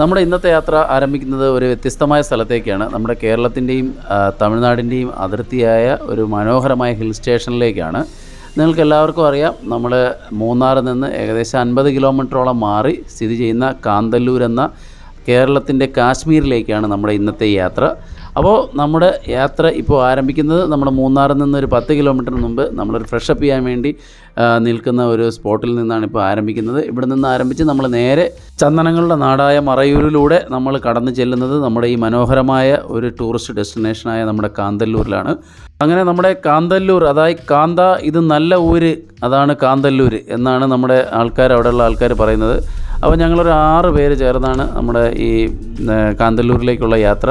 നമ്മുടെ ഇന്നത്തെ യാത്ര ആരംഭിക്കുന്നത് ഒരു വ്യത്യസ്തമായ സ്ഥലത്തേക്കാണ്. നമ്മുടെ കേരളത്തിന്റെയും തമിഴ്നാടിന്റെയും അതിർത്തിയായ ഒരു മനോഹരമായ ഹിൽ സ്റ്റേഷനിലേക്കാണ്. നിങ്ങൾക്ക് എല്ലാവർക്കും അറിയാം നമ്മൾ മൂന്നാറിൽ നിന്ന് ഏകദേശം അൻപത് കിലോമീറ്ററോളം മാറി സ്ഥിതി ചെയ്യുന്ന കാന്തല്ലൂർ എന്ന കേരളത്തിന്റെ കാശ്മീരിലേക്കാണ് നമ്മുടെ ഇന്നത്തെ യാത്ര. അപ്പോൾ നമ്മുടെ യാത്ര ഇപ്പോൾ ആരംഭിക്കുന്നത് നമ്മൾ മൂന്നാറിൽ നിന്ന് ഒരു പത്ത് കിലോമീറ്റർ മുമ്പ് നമ്മളൊരു ഫ്രഷപ്പ് ചെയ്യാൻ വേണ്ടി നിൽക്കുന്ന ഒരു സ്പോട്ടിൽ നിന്നാണ് ഇപ്പോൾ ആരംഭിക്കുന്നത്. ഇവിടെ നിന്ന് ആരംഭിച്ച് നമ്മൾ നേരെ ചന്ദനങ്ങളുടെ നാടായ മറയൂരിലൂടെ നമ്മൾ കടന്നു ചെല്ലുന്നത് നമ്മുടെ ഈ മനോഹരമായ ഒരു ടൂറിസ്റ്റ് ഡെസ്റ്റിനേഷനായ നമ്മുടെ കാന്തല്ലൂരിലാണ്. അങ്ങനെ നമ്മുടെ കാന്തല്ലൂർ അതായത് കാന്ത ഇത് നല്ല ഊര് അതാണ് കാന്തല്ലൂർ എന്നാണ് നമ്മുടെ ആൾക്കാർ അവിടെയുള്ള ആൾക്കാർ പറയുന്നത്. അപ്പോൾ ഞങ്ങളൊരു ആറ് പേര് ചേർന്നാണ് നമ്മുടെ ഈ കാന്തല്ലൂരിലേക്കുള്ള യാത്ര.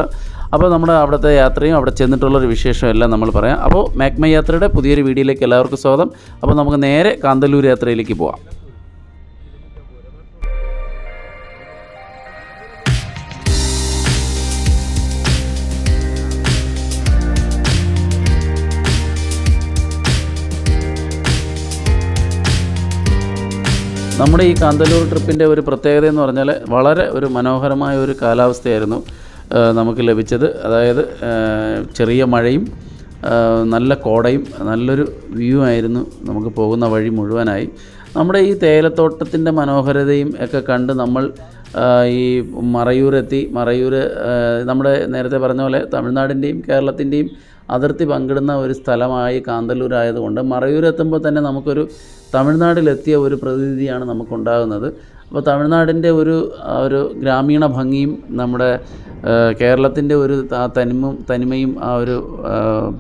അപ്പോൾ നമ്മുടെ അവിടുത്തെ യാത്രയും അവിടെ ചെന്നിട്ടുള്ളൊരു വിശേഷം എല്ലാം നമ്മൾ പറയാം. അപ്പോൾ മാക്മ യാത്രയുടെ പുതിയൊരു വീഡിയോയിലേക്ക് എല്ലാവർക്കും സ്വാഗതം. അപ്പോൾ നമുക്ക് നേരെ കാന്തല്ലൂർ യാത്രയിലേക്ക് പോവാം. നമ്മുടെ ഈ കാന്തല്ലൂർ ട്രിപ്പിന്റെ ഒരു പ്രത്യേകത എന്ന് പറഞ്ഞാൽ വളരെ ഒരു മനോഹരമായ ഒരു കാലാവസ്ഥയായിരുന്നു. നമുക്ക് ലഭിച്ചത്. അതായത് ചെറിയ മഴയും നല്ല കോടയും നല്ലൊരു വ്യൂ ആയിരുന്നു നമുക്ക് പോകുന്ന വഴി മുഴുവനായി. നമ്മുടെ ഈ തേയിലത്തോട്ടത്തിന്റെ മനോഹരതയും ഒക്കെ കണ്ട് നമ്മൾ ഈ മറയൂരെത്തി മറയൂർ നമ്മുടെ നേരത്തെ പറഞ്ഞ പോലെ തമിഴ്നാടിന്റെയും കേരളത്തിന്റെയും അതിർത്തി പങ്കിടുന്ന ഒരു സ്ഥലമായി കാന്തല്ലൂരായതുകൊണ്ട് മറയൂരെത്തുമ്പോൾ തന്നെ നമുക്കൊരു തമിഴ്നാട്ടിലെത്തിയ ഒരു പ്രതീതിയാണ് നമുക്കുണ്ടാകുന്നത്. അപ്പോൾ തമിഴ്നാടിന്റെ ഒരു ഒരു ഗ്രാമീണ ഭംഗിയും നമ്മുടെ കേരളത്തിന്റെ ഒരു തനിമ തനിമയും ആ ഒരു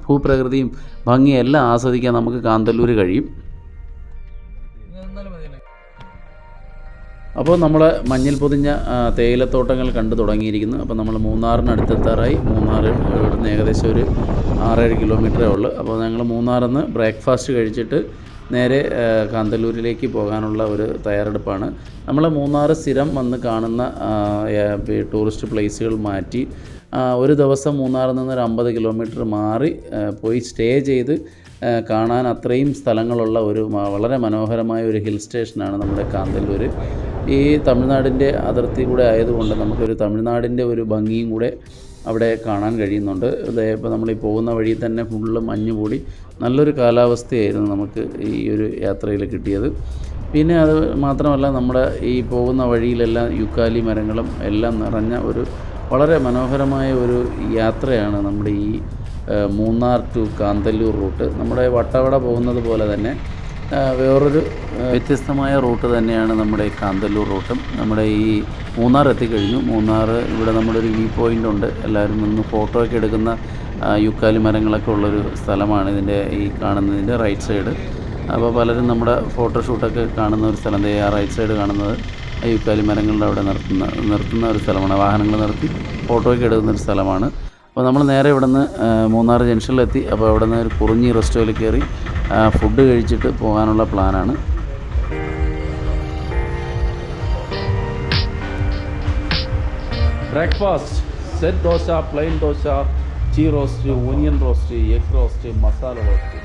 ഭൂപ്രകൃതിയും ഭംഗിയും എല്ലാം ആസ്വദിക്കാൻ നമുക്ക് കാന്തല്ലൂർ കഴിയും. അപ്പോൾ നമ്മൾ മഞ്ഞിൽ പൊതിഞ്ഞ തേയിലത്തോട്ടങ്ങൾ കണ്ടു തുടങ്ങിയിരിക്കുന്നു. അപ്പോൾ നമ്മൾ മൂന്നാറിന് അടുത്തെത്താറായി മൂന്നാർ ഇവിടുന്ന് ഏകദേശം ഒരു ആറേഴ് കിലോമീറ്ററേ ഉള്ളൂ. അപ്പോൾ ഞങ്ങൾ മൂന്നാറിൽ നിന്ന് ബ്രേക്ക്ഫാസ്റ്റ് കഴിച്ചിട്ട് നേരെ കാന്തല്ലൂരിലേക്ക് പോകാനുള്ള ഒരു തയ്യാറെടുപ്പാണ്. നമ്മൾ മൂന്നാർ സ്ഥിരം വന്ന് കാണുന്ന ടൂറിസ്റ്റ് പ്ലേസുകൾ മാറ്റി ഒരു ദിവസം മൂന്നാറിൽ നിന്ന് ഒരു അമ്പത് കിലോമീറ്റർ മാറി പോയി സ്റ്റേ ചെയ്ത് കാണാൻ അത്രയും സ്ഥലങ്ങളുള്ള ഒരു വളരെ മനോഹരമായ ഒരു ഹിൽ സ്റ്റേഷനാണ് നമ്മുടെ കാന്തല്ലൂർ ഈ തമിഴ്നാടിന്റെ അതിർത്തി കൂടെ ആയതുകൊണ്ട് നമുക്കൊരു തമിഴ്നാടിന്റെ ഒരു ഭംഗിയും കൂടെ അവിടെ കാണാൻ കഴിയുന്നുണ്ട്. ഇപ്പോൾ നമ്മൾ ഈ പോകുന്ന വഴി തന്നെ ഫുള്ള് മഞ്ഞ് കൂടി നല്ലൊരു കാലാവസ്ഥയായിരുന്നു നമുക്ക് ഈ ഒരു യാത്രയിൽ കിട്ടിയത്. പിന്നെ അത് മാത്രമല്ല നമ്മുടെ ഈ പോകുന്ന വഴിയിലെല്ലാം യുക്കാലി മരങ്ങളും എല്ലാം നിറഞ്ഞ ഒരു വളരെ മനോഹരമായ ഒരു യാത്രയാണ് നമ്മുടെ ഈ മൂന്നാർ ടു കാന്തല്ലൂർ റൂട്ട്. നമ്മുടെ വട്ടവട പോകുന്നത് പോലെ തന്നെ വേറൊരു വ്യത്യസ്തമായ റൂട്ട് തന്നെയാണ് നമ്മുടെ കാന്തല്ലൂർ റൂട്ടും. നമ്മുടെ ഈ മൂന്നാർ എത്തിക്കഴിഞ്ഞു. മൂന്നാർ ഇവിടെ നമ്മുടെ ഒരു വ്യൂ പോയിന്റ് ഉണ്ട്. എല്ലാവരും നിന്ന് ഫോട്ടോ ഒക്കെ എടുക്കുന്ന യുക്കാലി മരങ്ങളൊക്കെ ഉള്ളൊരു സ്ഥലമാണ് ഇതിന്റെ ഈ കാണുന്നതിന്റെ റൈറ്റ് സൈഡ് അപ്പോൾ പലരും നമ്മുടെ ഫോട്ടോഷൂട്ടൊക്കെ കാണുന്ന ഒരു സ്ഥലം ആ റൈറ്റ് സൈഡ് കാണുന്നത്. യുക്കാലി മരങ്ങളുടെ അവിടെ നിർത്തുന്ന നിർത്തുന്ന ഒരു സ്ഥലമാണ്. വാഹനങ്ങൾ നിർത്തി ഫോട്ടോയൊക്കെ എടുക്കുന്ന ഒരു സ്ഥലമാണ്. അപ്പോൾ നമ്മൾ നേരെ ഇവിടുന്ന് മൂന്നാർ ജംഗ്ഷനിലെത്തി അപ്പോൾ അവിടെ നിന്ന് ഒരു കുറിഞ്ഞി റെസ്റ്റോയിൽ കയറി. ഫുഡ് കഴിച്ചിട്ട് പോകാനുള്ള പ്ലാനാണ് breakfast set dosa plain dosa ചീ roast onion roast egg roast masala roast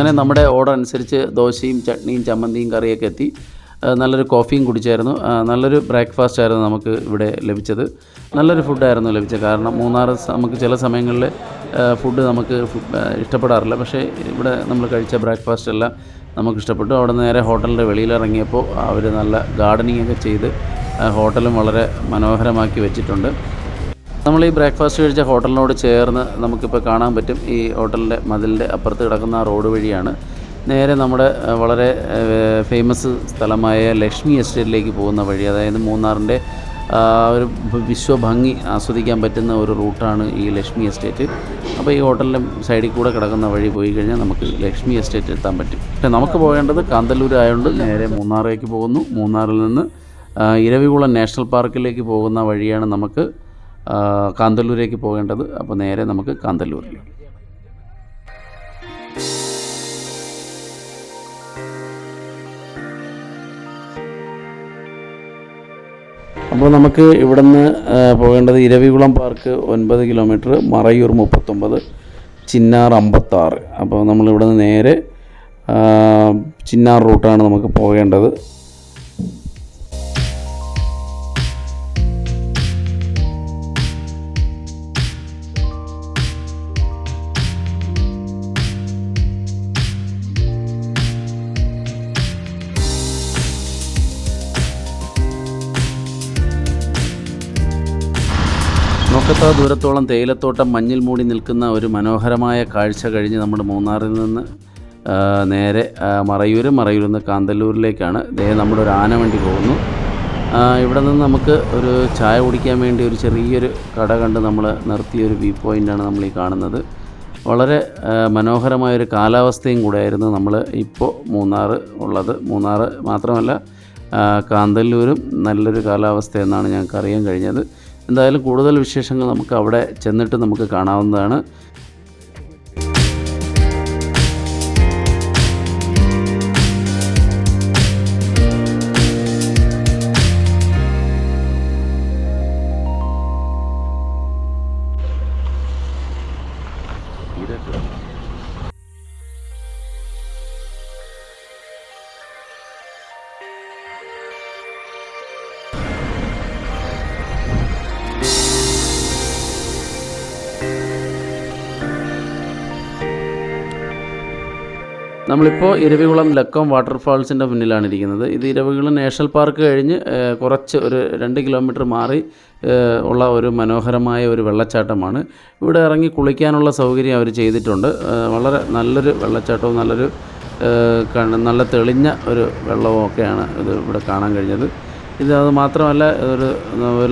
അങ്ങനെ നമ്മുടെ ഓർഡർ അനുസരിച്ച് ദോശയും ചട്നിയും ചമ്മന്തിയും കറിയൊക്കെ എത്തി. നല്ലൊരു കോഫിയും കുടിച്ചായിരുന്നു. നല്ലൊരു ബ്രേക്ക്ഫാസ്റ്റ് ആയിരുന്നു നമുക്ക് ഇവിടെ ലഭിച്ചത്. നല്ലൊരു ഫുഡായിരുന്നു ലഭിച്ചത്. കാരണം മൂന്നാർ നമുക്ക് ചില സമയങ്ങളിൽ ഫുഡ് നമുക്ക് ഇഷ്ടപ്പെടാറില്ല. പക്ഷേ ഇവിടെ നമ്മൾ കഴിച്ച ബ്രേക്ക്ഫാസ്റ്റ് എല്ലാം നമുക്ക് ഇഷ്ടപ്പെട്ടു. അവിടെ നേരെ ഹോട്ടലിന്റെ വെളിയിലിറങ്ങിയപ്പോൾ അവർ നല്ല ഗാർഡനിങ് ഒക്കെ ചെയ്ത് ഹോട്ടലും വളരെ മനോഹരമാക്കി വെച്ചിട്ടുണ്ട്. നമ്മൾ ഈ ബ്രേക്ക്ഫാസ്റ്റ് കഴിച്ച ഹോട്ടലിനോട് ചേർന്ന് നമുക്കിപ്പോൾ കാണാൻ പറ്റും. ഈ ഹോട്ടലിന്റെ മതിലിന്റെ അപ്പുറത്ത് കിടക്കുന്ന റോഡ് വഴിയാണ് നേരെ നമ്മുടെ വളരെ ഫേമസ് സ്ഥലമായ ലക്ഷ്മി എസ്റ്റേറ്റിലേക്ക് പോകുന്ന വഴി അതായത് മൂന്നാറിന്റെ ഒരു വിശ്വഭംഗി ആസ്വദിക്കാൻ പറ്റുന്ന ഒരു റൂട്ടാണ് ഈ ലക്ഷ്മി എസ്റ്റേറ്റ്. അപ്പോൾ ഈ ഹോട്ടലിന്റെ സൈഡിൽ കൂടെ കിടക്കുന്ന വഴി പോയി കഴിഞ്ഞാൽ നമുക്ക് ലക്ഷ്മി എസ്റ്റേറ്റ് എത്താൻ പറ്റും. പക്ഷേ നമുക്ക് പോകേണ്ടത് കാന്തല്ലൂർ ആയതുകൊണ്ട് നേരെ മൂന്നാറിലേക്ക് പോകുന്നു. മൂന്നാറിൽ നിന്ന് ഇരവികുളം നാഷണൽ പാർക്കിലേക്ക് പോകുന്ന വഴിയാണ് നമുക്ക് കാന്തല്ലൂരേക്ക് പോകേണ്ടത് അപ്പോൾ നേരെ നമുക്ക് കാന്തല്ലൂരിൽ അപ്പോൾ നമുക്ക് ഇവിടുന്ന് പോകേണ്ടത് ഇരവികുളം പാർക്ക് ഒൻപത് കിലോമീറ്റർ മറയൂർ മുപ്പത്തൊമ്പത് ചിന്നാർ അമ്പത്താറ്. അപ്പോൾ നമ്മൾ ഇവിടുന്ന് നേരെ ചിന്നാർ റൂട്ടാണ് നമുക്ക് പോകേണ്ടത്. നോക്കത്താ ദൂരത്തോളം തേയിലത്തോട്ടം മഞ്ഞിൽ മൂടി നിൽക്കുന്ന ഒരു മനോഹരമായ കാഴ്ച കഴിഞ്ഞ് നമ്മുടെ മൂന്നാറിൽ നിന്ന് നേരെ മറയൂർ മറയൂരിൽ നിന്ന് കാന്തല്ലൂരിലേക്കാണ്. ദേ നമ്മുടെ ഒരു ആനവണ്ടി പോകുന്നു. ഇവിടെ നിന്ന് നമുക്ക് ഒരു ചായ കുടിക്കാൻ വേണ്ടി ഒരു ചെറിയൊരു കട കണ്ട് നമ്മൾ നിർത്തിയ ഒരു വ്യൂ പോയിന്റാണ് നമ്മൾ ഈ കാണുന്നത്. വളരെ മനോഹരമായ മനോഹരമായൊരു കാലാവസ്ഥയും കൂടെയായിരുന്നു നമ്മൾ ഇപ്പോൾ മൂന്നാർ ഉള്ളത്. മൂന്നാർ മാത്രമല്ല കാന്തല്ലൂരും നല്ലൊരു കാലാവസ്ഥ എന്നാണ് ഞങ്ങൾക്ക് അറിയാൻ കഴിഞ്ഞത്. എന്തായാലും കൂടുതൽ വിശേഷങ്ങൾ നമുക്ക് അവിടെ ചെന്നിട്ട് നമുക്ക് കാണാവുന്നതാണ്. നമ്മളിപ്പോൾ ഇരവികുളം ലക്കം വാട്ടർഫാൾസിന്റെ മുന്നിലാണ് ഇരിക്കുന്നത് ഇത് ഇരവികുളം നാഷണൽ പാർക്ക് കഴിഞ്ഞ് കുറച്ച് ഒരു രണ്ട് കിലോമീറ്റർ മാറി ഉള്ള ഒരു മനോഹരമായ ഒരു വെള്ളച്ചാട്ടമാണ്. ഇവിടെ ഇറങ്ങി കുളിക്കാനുള്ള സൗകര്യം അവർ ചെയ്തിട്ടുണ്ട്. വളരെ നല്ലൊരു വെള്ളച്ചാട്ടവും നല്ലൊരു നല്ല തെളിഞ്ഞ ഒരു വെള്ളവും ഒക്കെയാണ് ഇത് ഇവിടെ കാണാൻ കഴിഞ്ഞത്. ഇത് അത് മാത്രമല്ല ഒരു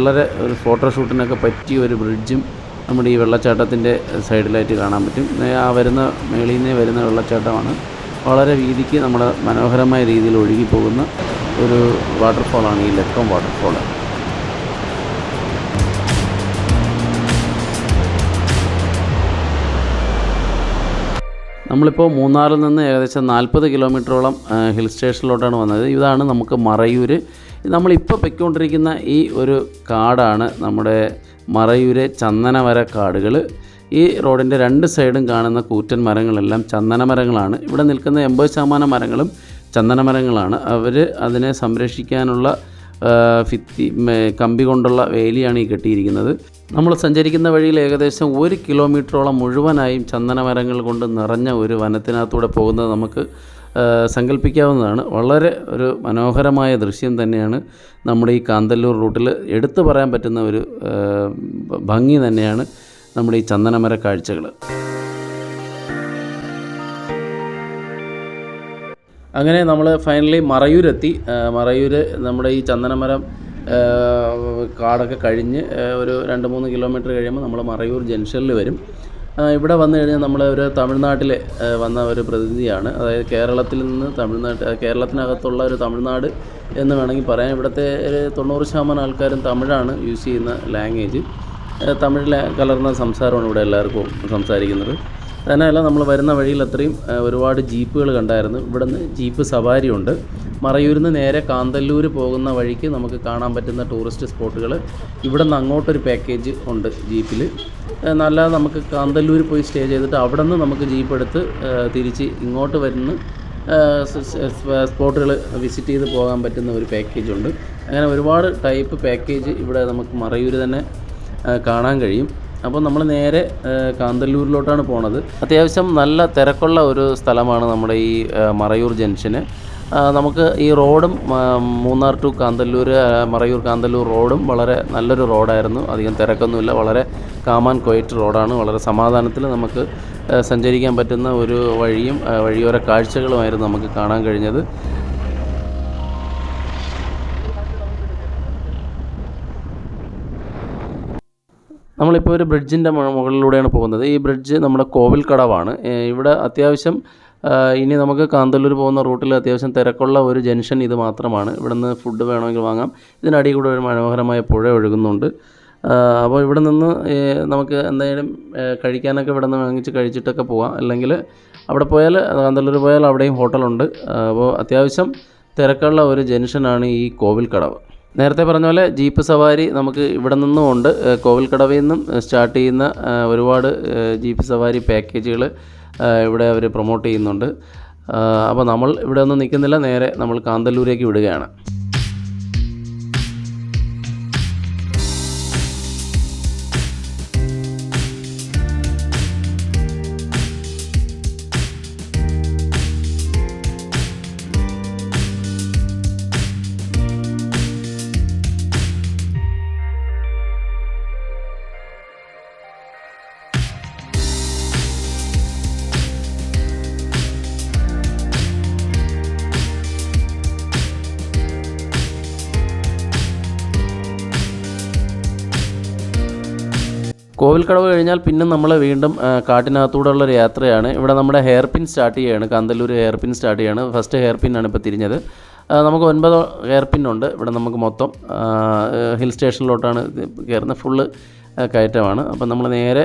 വളരെ ഒരു ഫോട്ടോഷൂട്ടിനൊക്കെ പറ്റിയ ഒരു ബ്രിഡ്ജും നമ്മുടെ ഈ വെള്ളച്ചാട്ടത്തിന്റെ സൈഡിലായിട്ട് കാണാൻ പറ്റും. ആ വരുന്ന മേളിൽ നിന്നേ വരുന്ന വെള്ളച്ചാട്ടമാണ്. വളരെ വീതിക്ക് നമ്മൾ മനോഹരമായ രീതിയിൽ ഒഴുകിപ്പോകുന്ന ഒരു വാട്ടർഫോളാണ് ഈ ലക്കം വാട്ടർഫോൾ നമ്മളിപ്പോൾ മൂന്നാറിൽ നിന്ന് ഏകദേശം നാൽപ്പത് കിലോമീറ്ററോളം ഹിൽ സ്റ്റേഷനിലോട്ടാണ് വന്നത്. ഇതാണ് നമുക്ക് മറയൂർ നമ്മളിപ്പോൾ പൊയ്ക്കൊണ്ടിരിക്കുന്ന ഈ ഒരു കാടാണ് നമ്മുടെ മറയൂരെ ചന്ദനവര കാടുകൾ ഈ റോഡിന്റെ രണ്ട് സൈഡും കാണുന്ന കൂറ്റൻ മരങ്ങളെല്ലാം ചന്ദന മരങ്ങളാണ്. ഇവിടെ നിൽക്കുന്ന എൺപത് ശതമാനം മരങ്ങളും ചന്ദന മരങ്ങളാണ്. അവർ അതിനെ സംരക്ഷിക്കാനുള്ള ഫിത്തി കമ്പി കൊണ്ടുള്ള വേലിയാണ് ഈ കെട്ടിയിരിക്കുന്നത്. നമ്മൾ സഞ്ചരിക്കുന്ന വഴിയിൽ ഏകദേശം ഒരു കിലോമീറ്ററോളം മുഴുവനായും ചന്ദന മരങ്ങൾ കൊണ്ട് നിറഞ്ഞ ഒരു വനത്തിനകത്തൂടെ പോകുന്നത് നമുക്ക് സങ്കല്പിക്കാവുന്നതാണ്. വളരെ ഒരു മനോഹരമായ ദൃശ്യം തന്നെയാണ് നമ്മുടെ ഈ കാന്തല്ലൂർ റൂട്ടിൽ എടുത്തു പറയാൻ പറ്റുന്ന ഒരു ഭംഗി തന്നെയാണ്. നമ്മുടെ ഈ ചന്ദനമര കാഴ്ചകൾ. അങ്ങനെ നമ്മൾ ഫൈനലി മറയൂരെത്തി. മറയൂർ നമ്മുടെ ഈ ചന്ദനമരം കാടൊക്കെ കഴിഞ്ഞ് ഒരു രണ്ട് മൂന്ന് കിലോമീറ്റർ കഴിയുമ്പോൾ നമ്മൾ മറയൂർ ജംഗ്ഷനിൽ വരും. ഇവിടെ വന്നു കഴിഞ്ഞാൽ നമ്മൾ ഒരു തമിഴ്നാട്ടിൽ വന്ന ഒരു പ്രതിനിധിയാണ്. അതായത് കേരളത്തിൽ നിന്ന് തമിഴ്നാട്ട് കേരളത്തിനകത്തുള്ള ഒരു തമിഴ്നാട് എന്ന് വേണമെങ്കിൽ പറയാം. ഇവിടുത്തെ ഒരു തൊണ്ണൂറ് ശതമാനം ആൾക്കാരും തമിഴാണ് യൂസ് ചെയ്യുന്ന ലാംഗ്വേജ്. തമിഴിൽ കലർന്ന സംസാരമാണ് ഇവിടെ എല്ലാവർക്കും സംസാരിക്കുന്നത്. തന്നെയല്ല നമ്മൾ വരുന്ന വഴിയിൽ അത്രയും ഒരുപാട് ജീപ്പുകൾ കണ്ടായിരുന്നു. ഇവിടുന്ന് ജീപ്പ് സവാരി ഉണ്ട്. മറയൂരിൽ നിന്ന് നേരെ കാന്തല്ലൂർ പോകുന്ന വഴിക്ക് നമുക്ക് കാണാൻ പറ്റുന്ന ടൂറിസ്റ്റ് സ്പോട്ടുകൾ ഇവിടെ നിന്ന് അങ്ങോട്ടൊരു പാക്കേജ് ഉണ്ട് ജീപ്പിൽ നല്ല നമുക്ക് കാന്തല്ലൂർ പോയി സ്റ്റേ ചെയ്തിട്ട് അവിടെ നിന്ന് നമുക്ക് ജീപ്പ് എടുത്ത് തിരിച്ച് ഇങ്ങോട്ട് വരുന്ന സ്പോട്ടുകൾ വിസിറ്റ് ചെയ്ത് പോകാൻ പറ്റുന്ന ഒരു പാക്കേജ് ഉണ്ട്. അങ്ങനെ ഒരുപാട് ടൈപ്പ് പാക്കേജ് ഇവിടെ നമുക്ക് മറയൂർ തന്നെ കാണാൻ കഴിയും. അപ്പോൾ നമ്മൾ നേരെ കാന്തല്ലൂരിലോട്ടാണ് പോണത്. അത്യാവശ്യം നല്ല തിരക്കുള്ള ഒരു സ്ഥലമാണ് നമ്മുടെ ഈ മറയൂർ ജംഗ്ഷന്. നമുക്ക് ഈ റോഡും മൂന്നാർ ടു കാന്തല്ലൂർ മറയൂർ കാന്തല്ലൂർ റോഡും വളരെ നല്ലൊരു റോഡായിരുന്നു. അധികം തിരക്കൊന്നുമില്ല. വളരെ കാമാൻ കൊയറ്റ് റോഡാണ്. വളരെ സമാധാനത്തിൽ നമുക്ക് സഞ്ചരിക്കാൻ പറ്റുന്ന ഒരു വഴിയും വഴിയോര കാഴ്ചകളുമായിരുന്നു നമുക്ക് കാണാൻ കഴിഞ്ഞത്. നമ്മളിപ്പോൾ ഒരു ബ്രിഡ്ജിന്റെ മുകളിലൂടെയാണ് പോകുന്നത്. ഈ ബ്രിഡ്ജ് നമ്മുടെ കോവിൽ കടവാണ്. ഇവിടെ അത്യാവശ്യം ഇനി നമുക്ക് കാന്തല്ലൂർ പോകുന്ന റൂട്ടിൽ അത്യാവശ്യം തിരക്കുള്ള ഒരു ജംഗ്ഷൻ ഇത് മാത്രമാണ്. ഇവിടുന്ന് ഫുഡ് വേണമെങ്കിൽ വാങ്ങാം. ഇതിനടിയിൽ കൂടെ ഒരു മനോഹരമായ പുഴ ഒഴുകുന്നുണ്ട്. അപ്പോൾ ഇവിടെ നിന്ന് നമുക്ക് എന്തായാലും കഴിക്കാനൊക്കെ ഇവിടെ നിന്ന് വാങ്ങിച്ച് കഴിച്ചിട്ടൊക്കെ പോകാം അല്ലെങ്കിൽ അവിടെ പോയാൽ കാന്തല്ലൂർ പോയാൽ അവിടെയും ഹോട്ടലുണ്ട്. അപ്പോൾ അത്യാവശ്യം തിരക്കുള്ള ഒരു ജംഗ്ഷനാണ് ഈ കോവിൽ കടവ്. നേരത്തെ പറഞ്ഞ പോലെ ജീപ്പ് സവാരി നമുക്ക് ഇവിടെ നിന്നും ഉണ്ട്. കോവിൽക്കടവിൽ നിന്നും സ്റ്റാർട്ട് ചെയ്യുന്ന ഒരുപാട് ജീപ്പ് സവാരി പാക്കേജുകൾ ഇവിടെ അവർ പ്രൊമോട്ട് ചെയ്യുന്നുണ്ട്. അപ്പോൾ നമ്മൾ ഇവിടെ ഒന്നും നിൽക്കുന്നില്ല. നേരെ നമ്മൾ കാന്തല്ലൂരേക്ക് വിടുകയാണ്. കോവിൽക്കടവ് കഴിഞ്ഞാൽ പിന്നെ നമ്മൾ വീണ്ടും കാട്ടിനകത്തൂടെയുള്ള ഒരു യാത്രയാണ്. ഇവിടെ നമ്മുടെ ഹെയർ പിൻ സ്റ്റാർട്ട് ചെയ്യുകയാണ് കാന്തല്ലൂർ ഹെയർ പിൻ സ്റ്റാർട്ട് ചെയ്യുകയാണ് ഫസ്റ്റ് ഹെയർ പിന്നാണ് ഇപ്പോൾ തിരിഞ്ഞത്. നമുക്ക് ഒൻപത് ഹെയർ പിന്നുണ്ട് ഇവിടെ നമുക്ക് മൊത്തം ഹിൽ സ്റ്റേഷനിലോട്ടാണ് കയറുന്നത് ഫുള്ള് കയറ്റമാണ്. അപ്പം നമ്മൾ നേരെ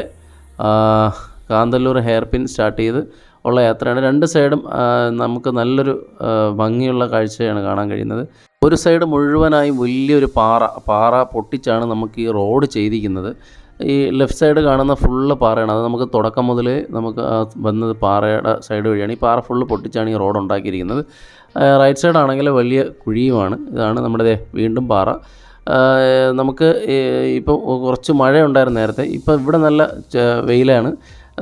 കാന്തല്ലൂർ ഹെയർ പിൻ സ്റ്റാർട്ട് ചെയ്ത് ഉള്ള യാത്രയാണ്. രണ്ട് സൈഡും നമുക്ക് നല്ലൊരു ഭംഗിയുള്ള കാഴ്ചയാണ് കാണാൻ കഴിയുന്നത്. ഒരു സൈഡ് മുഴുവനായും വലിയൊരു പാറ പാറ പൊട്ടിച്ചാണ് നമുക്ക് ഈ റോഡ് ചെയ്തിരിക്കുന്നത്. ഈ ലെഫ്റ്റ് സൈഡ് കാണുന്ന ഫുള്ള് പാറയാണ്. അത് നമുക്ക് തുടക്കം മുതൽ നമുക്ക് വന്നത് പാറയുടെ സൈഡ് വഴിയാണ്. ഈ പാറ ഫുള്ള് പൊട്ടിച്ചാണ് ഈ റോഡ് ഉണ്ടാക്കിയിരിക്കുന്നത്. റൈറ്റ് സൈഡ് ആണെങ്കിൽ വലിയ കുഴിയുമാണ്. ഇതാണ് നമ്മുടെ വീണ്ടും പാറ. നമുക്ക് ഇപ്പോൾ കുറച്ച് മഴയുണ്ടായിരുന്നു നേരത്തെ. ഇപ്പോൾ ഇവിടെ നല്ല വെയിലാണ്.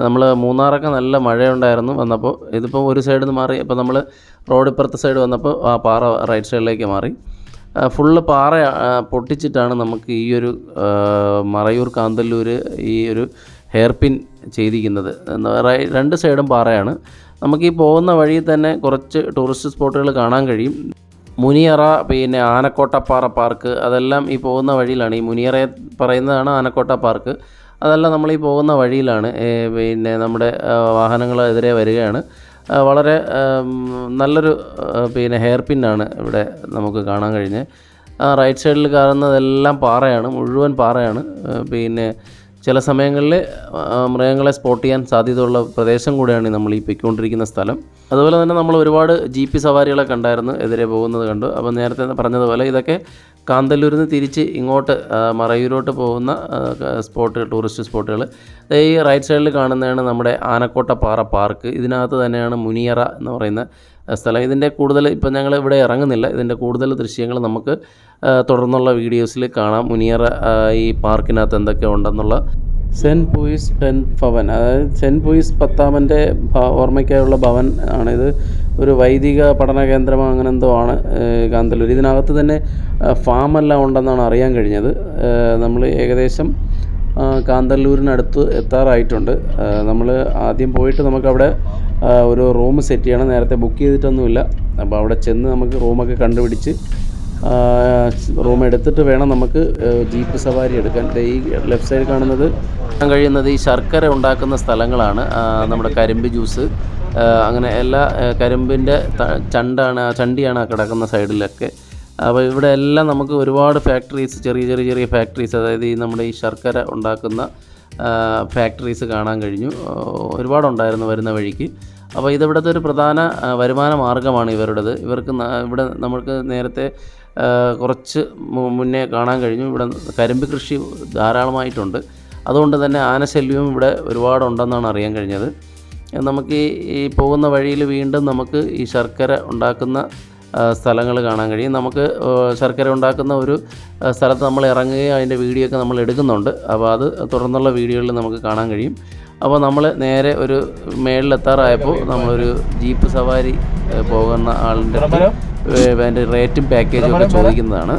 നമ്മൾ മൂന്നാറൊക്കെ നല്ല മഴയുണ്ടായിരുന്നു വന്നപ്പോൾ. ഇതിപ്പോൾ ഒരു സൈഡിൽ നിന്ന് മാറി ഇപ്പോൾ നമ്മൾ റോഡ് ഇപ്പുറത്തെ സൈഡ് വന്നപ്പോൾ ആ പാറ റൈറ്റ് സൈഡിലേക്ക് മാറി. ഫുള്ള് പാറ പൊട്ടിച്ചിട്ടാണ് നമുക്ക് ഈ ഒരു മറയൂർ കാന്തല്ലൂർ ഈ ഒരു ഹെയർപിൻ ചെയ്തിരിക്കുന്നത്. രണ്ട് സൈഡും പാറയാണ്. നമുക്ക് ഈ പോകുന്ന വഴിയിൽ തന്നെ കുറച്ച് ടൂറിസ്റ്റ് സ്പോട്ടുകൾ കാണാൻ കഴിയും. മുനിയറ പിന്നെ ആനക്കോട്ടപ്പാറ പാർക്ക് അതെല്ലാം ഈ പോകുന്ന വഴിയിലാണ്. ഈ മുനിയറയെ പറയുന്നതാണ് ആനക്കോട്ട പാർക്ക്. അതെല്ലാം നമ്മൾ ഈ പോകുന്ന വഴിയിലാണ്. പിന്നെ നമ്മുടെ വാഹനങ്ങൾ എതിരെ വരികയാണ്. വളരെ നല്ലൊരു പിന്നെ ഹെയർ പിന്നാണ് ഇവിടെ നമുക്ക് കാണാൻ കഴിഞ്ഞത്. ആ റൈറ്റ് സൈഡിൽ കാണുന്നതെല്ലാം പാറയാണ് മുഴുവൻ പാറയാണ്. പിന്നെ ചില സമയങ്ങളിൽ മൃഗങ്ങളെ സ്പോട്ട് ചെയ്യാൻ സാധ്യതയുള്ള പ്രദേശം കൂടെയാണ് നമ്മൾ ഈ പൊയ്ക്കൊണ്ടിരിക്കുന്ന സ്ഥലം. അതുപോലെ തന്നെ നമ്മൾ ഒരുപാട് ജി പി സവാരികളെ കണ്ടായിരുന്നു എതിരെ പോകുന്നത് കണ്ടു. അപ്പോൾ നേരത്തെ പറഞ്ഞതുപോലെ ഇതൊക്കെ കാന്തല്ലൂരിൽ നിന്ന് തിരിച്ച് ഇങ്ങോട്ട് മറയൂരോട്ട് പോകുന്ന സ്പോട്ട് ടൂറിസ്റ്റ് സ്പോട്ടുകൾ. ഈ റൈറ്റ് സൈഡിൽ കാണുന്നതാണ് നമ്മുടെ ആനക്കോട്ട പാറ പാർക്ക്. ഇതിനകത്ത് തന്നെയാണ് മുനിയറ എന്ന് പറയുന്ന സ്ഥലം. ഇതിന്റെ കൂടുതൽ ഇപ്പം ഞങ്ങൾ ഇവിടെ ഇറങ്ങുന്നില്ല. ഇതിന്റെ കൂടുതൽ ദൃശ്യങ്ങൾ നമുക്ക് തുടർന്നുള്ള വീഡിയോസിൽ കാണാം. മുനിയറ ഈ പാർക്കിനകത്ത് എന്തൊക്കെ ഉണ്ടെന്നുള്ള. Saint Pius ten Bhavan. അതായത് സെന്റ് പൂയിസ് പത്താമന്റെ ഓർമ്മയ്ക്കായുള്ള ഭവൻ ആണിത്. ഒരു വൈദിക പഠന കേന്ദ്രമോ അങ്ങനെ എന്തോ ആണ് കാന്തല്ലൂർ ഇതിനകത്ത് തന്നെ ഫാമെല്ലാം ഉണ്ടെന്നാണ് അറിയാൻ കഴിഞ്ഞത്. നമ്മൾ ഏകദേശം കാന്തല്ലൂരിനടുത്ത് എത്താറായിട്ടുണ്ട്. നമ്മൾ ആദ്യം പോയിട്ട് നമുക്കവിടെ ഒരു റൂം സെറ്റ് ചെയ്യണം. നേരത്തെ ബുക്ക് ചെയ്തിട്ടൊന്നുമില്ല. അപ്പോൾ അവിടെ ചെന്ന് നമുക്ക് റൂമൊക്കെ കണ്ടുപിടിച്ച് റൂം എടുത്തിട്ട് വേണം നമുക്ക് ജീപ്പ് സവാരി എടുക്കാൻ. ഈ ലെഫ്റ്റ് സൈഡ് കാണുന്നത് കഴിയുന്നത് ഈ ശർക്കര ഉണ്ടാക്കുന്ന സ്ഥലങ്ങളാണ്. നമ്മുടെ കരിമ്പ് ജ്യൂസ് അങ്ങനെ എല്ലാ കരിമ്പിന്റെ ചണ്ടാണ് ചണ്ടിയാണ് ആ കിടക്കുന്ന സൈഡിലൊക്കെ. അപ്പോൾ ഇവിടെ എല്ലാം നമുക്ക് ഒരുപാട് ഫാക്ടറീസ് ചെറിയ ചെറിയ ചെറിയ ഫാക്ടറീസ് അതായത് ഈ നമ്മുടെ ഈ ശർക്കര ഉണ്ടാക്കുന്ന ഫാക്ടറീസ് കാണാൻ കഴിഞ്ഞു. ഒരുപാടുണ്ടായിരുന്നു വരുന്ന വഴിക്ക്. അപ്പോൾ ഇതിവിടുത്തെ ഒരു പ്രധാന വരുമാന മാർഗമാണ് ഇവരുടേത്. ഇവർക്ക് ഇവിടെ നമുക്ക് നേരത്തെ കുറച്ച് മുന്നേ കാണാൻ കഴിഞ്ഞു. ഇവിടെ കരിമ്പ് കൃഷി ധാരാളമായിട്ടുണ്ട്. അതുകൊണ്ട് തന്നെ ആനശല്യവും ഇവിടെ ഒരുപാടുണ്ടെന്നാണ് അറിയാൻ കഴിഞ്ഞത്. നമുക്ക് ഈ ഈ പോകുന്ന വഴിയിൽ വീണ്ടും നമുക്ക് ഈ ശർക്കര ഉണ്ടാക്കുന്ന സ്ഥലങ്ങൾ കാണാൻ കഴിയും. നമുക്ക് ശർക്കര ഉണ്ടാക്കുന്ന ഒരു സ്ഥലത്ത് നമ്മൾ ഇറങ്ങുകയും അതിന്റെ വീഡിയോ ഒക്കെ നമ്മൾ എടുക്കുന്നുണ്ട്. അപ്പോൾ അത് തുടർന്നുള്ള വീഡിയോകളിൽ നമുക്ക് കാണാൻ കഴിയും. അപ്പോൾ നമ്മൾ നേരെ ഒരു മേളിലെത്താറായപ്പോൾ നമ്മളൊരു ജീപ്പ് സവാരി പോകുന്ന ആളിന്റെ അതിന്റെ റേറ്റും പാക്കേജും ഒക്കെ ചോദിക്കുന്നതാണ്.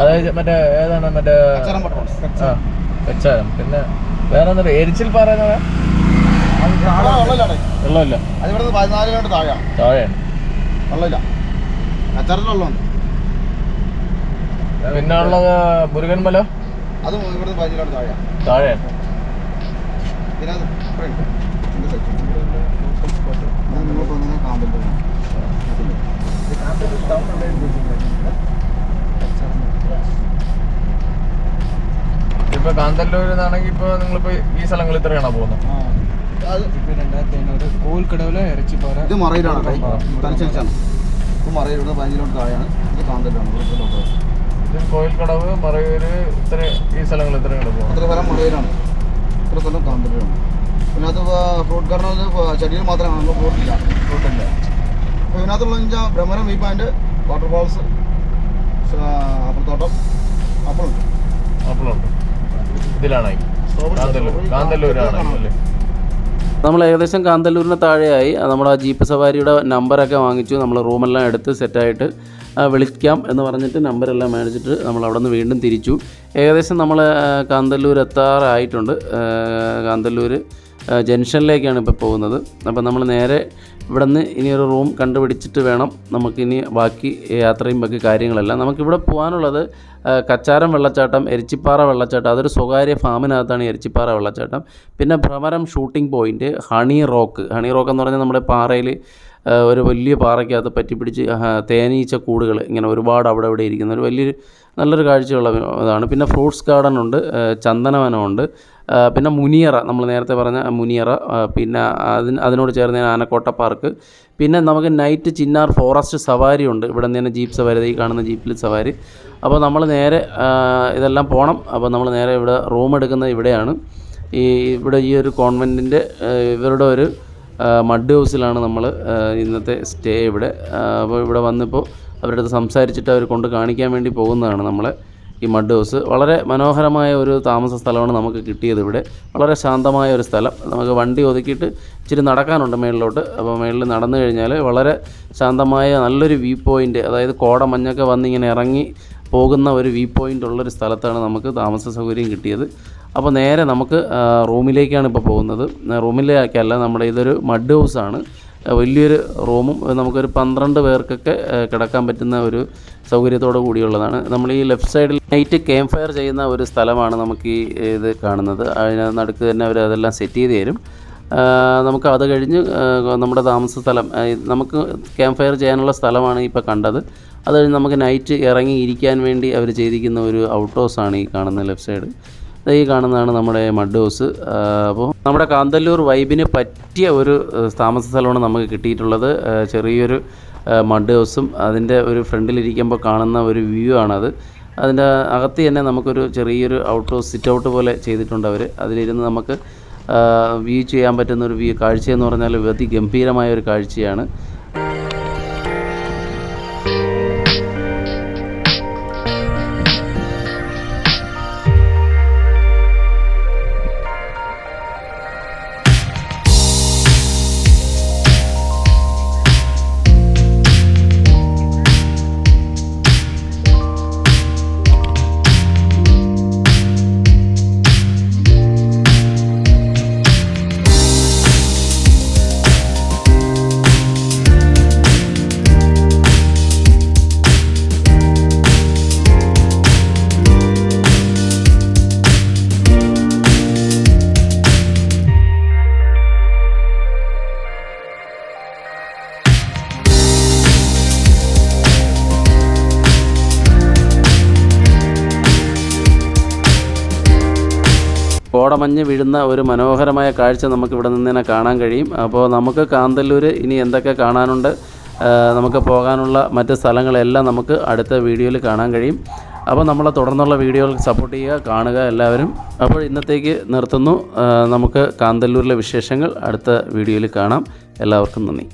അതായത് മറ്റേ ഏതാണ് മറ്റേ പിന്നെ വേറെ എന്താ എരിച്ചിൽ വെള്ളമില്ലാടെ വെള്ളമില്ല. അത് ഇവിടുന്ന് പതിനാല് കിലോമീറ്റർ താഴെയാണ് താഴെയാണ്. വെള്ളമില്ല. കച്ചറത്തിൽ വെള്ളമുണ്ട് പിന്നെ ഉള്ളത് മുരുകൻമല അതും ഇവിടുന്ന് താഴെയാണ് താഴെയാണ്. പിന്നെ. നിങ്ങൾ ഇപ്പൊ കാന്തല്ലൂരിൽ നിന്നാണെങ്കിൽ ഇപ്പൊ നിങ്ങളിപ്പോ ഈ സ്ഥലങ്ങൾ ഇത്രയാണോ പോകുന്നത്? കോൽക്കടവിലെ ഇറച്ചിപ്പാറ ഇത് മറയിലാണ് താഴെയാണ്. കോയിൽക്കടവ് മറയൂര് ഇത്ര ഈ സ്ഥലങ്ങൾ ഇത്ര കിടക്കും അത്ര സ്ഥലം മറയൂരാണ്. ഇത്ര സ്ഥലം കാന്തല്ലൂരാണ്. പിന്നെ അത് ഫ്രൂട്ട് ഗാർഡൻ ചെടിയിൽ മാത്രമാണ് ഫ്രൂട്ടില്ല. റൂട്ടില്ല അപ്പോൾ ഇതിനകത്തുള്ള വെച്ചാൽ ഭ്രമരം വീ പോയിന്റ് വാട്ടർഫാൾസ് അപ്പുറത്തോട്ടം അപ്പുറം. അപ്പോഴുണ്ട് കാന്തല്ലൂർ. നമ്മൾ ഏകദേശം കാന്തല്ലൂരിന് താഴെയായി. നമ്മൾ ആ ജീപ്പ് സവാരിയുടെ നമ്പറൊക്കെ വാങ്ങിച്ചു. നമ്മൾ റൂമെല്ലാം എടുത്ത് സെറ്റായിട്ട് വിളിക്കാം എന്ന് പറഞ്ഞിട്ട് നമ്പരെല്ലാം മേടിച്ചിട്ട് നമ്മൾ അവിടെ നിന്ന് വീണ്ടും തിരിച്ചു. ഏകദേശം നമ്മൾ കാന്തല്ലൂർ എത്താറായിട്ടുണ്ട്. കാന്തല്ലൂർ ജംഗ്ഷനിലേക്കാണ് ഇപ്പോൾ പോകുന്നത്. അപ്പോൾ നമ്മൾ നേരെ ഇവിടെ നിന്ന് ഇനിയൊരു റൂം കണ്ടുപിടിച്ചിട്ട് വേണം. നമുക്കിനി ബാക്കി യാത്രയും ബാക്കി കാര്യങ്ങളെല്ലാം. നമുക്കിവിടെ പോകാനുള്ളത് കച്ചാരം വെള്ളച്ചാട്ടം എരിച്ചിപ്പാറ വെള്ളച്ചാട്ടം അതൊരു സ്വകാര്യ ഫാമിനകത്താണ് എരിച്ചിപ്പാറ വെള്ളച്ചാട്ടം. പിന്നെ Bhramaram shooting point honey rock. Honey rock എന്ന് പറഞ്ഞാൽ നമ്മുടെ പാറയിൽ ഒരു വലിയ പാറയ്ക്കകത്ത് പറ്റിപ്പിടിച്ച് തേനീച്ച കൂടുകൾ ഇങ്ങനെ ഒരുപാട് അവിടെ ഇവിടെ ഇരിക്കുന്ന ഒരു വലിയൊരു നല്ലൊരു കാഴ്ചയുള്ള ഇതാണ്. പിന്നെ ഫ്രൂട്ട്സ് ഗാർഡൻ ഉണ്ട് ചന്ദനവനമുണ്ട് പിന്നെ മുനിയറ നമ്മൾ നേരത്തെ പറഞ്ഞ മുനിയറ പിന്നെ അതിന് അതിനോട് ചേർന്ന് ആനക്കോട്ട പാർക്ക്. പിന്നെ നമുക്ക് നൈറ്റ് ചിന്നാർ ഫോറസ്റ്റ് സവാരി ഉണ്ട് ഇവിടെ നിന്ന് തന്നെ ജീപ്പ് സവാരി ഈ കാണുന്ന ജീപ്പിൽ സവാരി. അപ്പോൾ നമ്മൾ നേരെ ഇതെല്ലാം പോകണം. അപ്പോൾ നമ്മൾ നേരെ ഇവിടെ റൂം എടുക്കുന്നത് ഇവിടെയാണ്. ഈ ഇവിടെ ഈ ഒരു കോൺവെന്റിന്റെ ഇവരുടെ ഒരു മഡ് ഹൗസിലാണ് നമ്മൾ ഇന്നത്തെ സ്റ്റേ ഇവിടെ. അപ്പോൾ ഇവിടെ വന്നിപ്പോൾ അവരുടെ അടുത്ത് സംസാരിച്ചിട്ട് അവർ കൊണ്ട് കാണിക്കാൻ വേണ്ടി പോകുന്നതാണ് നമ്മൾ ഈ മഡ് ഹൗസ്. വളരെ മനോഹരമായ ഒരു താമസ സ്ഥലമാണ് നമുക്ക് കിട്ടിയത് ഇവിടെ. വളരെ ശാന്തമായ ഒരു സ്ഥലം. നമുക്ക് വണ്ടി ഒതുക്കിയിട്ട് ഇച്ചിരി നടക്കാനുണ്ട് മേളിലോട്ട്. അപ്പോൾ മേളിൽ നടന്നു കഴിഞ്ഞാൽ വളരെ ശാന്തമായ നല്ലൊരു വ്യൂ പോയിന്റ് അതായത് കോടമഞ്ഞൊക്കെ വന്നിങ്ങനെ ഇറങ്ങി പോകുന്ന ഒരു വ്യൂ പോയിന്റ് ഉള്ളൊരു സ്ഥലത്താണ് നമുക്ക് താമസ സൗകര്യം കിട്ടിയത്. അപ്പോൾ നേരെ നമുക്ക് റൂമിലേക്കാണ് ഇപ്പോൾ പോകുന്നത്. റൂമിലേക്കല്ല നമ്മുടെ ഇതൊരു മഡ് ഹൗസാണ് വലിയൊരു റൂമും നമുക്കൊരു പന്ത്രണ്ട് പേർക്കൊക്കെ കിടക്കാൻ പറ്റുന്ന ഒരു സൗകര്യത്തോടു കൂടിയുള്ളതാണ്. നമ്മൾ ഈ ലെഫ്റ്റ് സൈഡിൽ നൈറ്റ് ക്യാമ്പ് ഫയർ ചെയ്യുന്ന ഒരു സ്ഥലമാണ് നമുക്ക് ഈ ഇത് കാണുന്നത്. അതിന് നടുക്ക് തന്നെ അവർ അതെല്ലാം സെറ്റ് ചെയ്ത് തരും. നമുക്ക് അത് കഴിഞ്ഞ് നമ്മുടെ താമസ സ്ഥലം നമുക്ക് ക്യാമ്പ് ഫയർ ചെയ്യാനുള്ള സ്ഥലമാണ് ഇപ്പോൾ കണ്ടത്. അത് കഴിഞ്ഞ് നമുക്ക് നൈറ്റ് ഇറങ്ങി ഇരിക്കാൻ വേണ്ടി അവർ ചെയ്തിരിക്കുന്ന ഒരു ഔട്ട് ഹൗസാണ് ഈ കാണുന്ന ലെഫ്റ്റ് സൈഡ്. ഈ കാണുന്നതാണ് നമ്മുടെ മഡ് ഹൗസ്. അപ്പോൾ നമ്മുടെ കാന്തല്ലൂർ വൈബിന് പറ്റിയ ഒരു താമസ സ്ഥലമാണ് നമുക്ക് കിട്ടിയിട്ടുള്ളത്. ചെറിയൊരു മഡ് ഹൗസും അതിന്റെ ഒരു ഫ്രണ്ടിലിരിക്കുമ്പോൾ കാണുന്ന ഒരു വ്യൂ ആണത്. അതിന്റെ അകത്ത് തന്നെ നമുക്കൊരു ചെറിയൊരു ഔട്ട് ഹൗസ് സിറ്റ് ഔട്ട് പോലെ ചെയ്തിട്ടുണ്ട് അവർ അതിലിരുന്ന് നമുക്ക് വ്യൂ ചെയ്യാൻ പറ്റുന്ന ഒരു വ്യൂ കാഴ്ചയെന്ന് പറഞ്ഞാൽ അതിഗംഭീരമായ ഒരു കാഴ്ചയാണ്. കോടമഞ്ഞ് വീഴുന്ന ഒരു മനോഹരമായ കാഴ്ച നമുക്ക് ഇവിടെ നിന്ന് തന്നെ കാണാൻ കഴിയും. അപ്പോൾ നമുക്ക് കാന്തല്ലൂർ ഇനി എന്തൊക്കെ കാണാനുണ്ട്? നമുക്ക് പോകാനുള്ള മറ്റ് സ്ഥലങ്ങളെല്ലാം നമുക്ക് അടുത്ത വീഡിയോയിൽ കാണാൻ കഴിയും. അപ്പോൾ നമ്മളെ തുടർന്നുള്ള വീഡിയോകൾ സപ്പോർട്ട് ചെയ്യുക കാണുക എല്ലാവരും. അപ്പോൾ ഇന്നത്തേക്ക് നിർത്തുന്നു. നമുക്ക് കാന്തല്ലൂരിലെ വിശേഷങ്ങൾ അടുത്ത വീഡിയോയിൽ കാണാം. എല്ലാവർക്കും നന്ദി.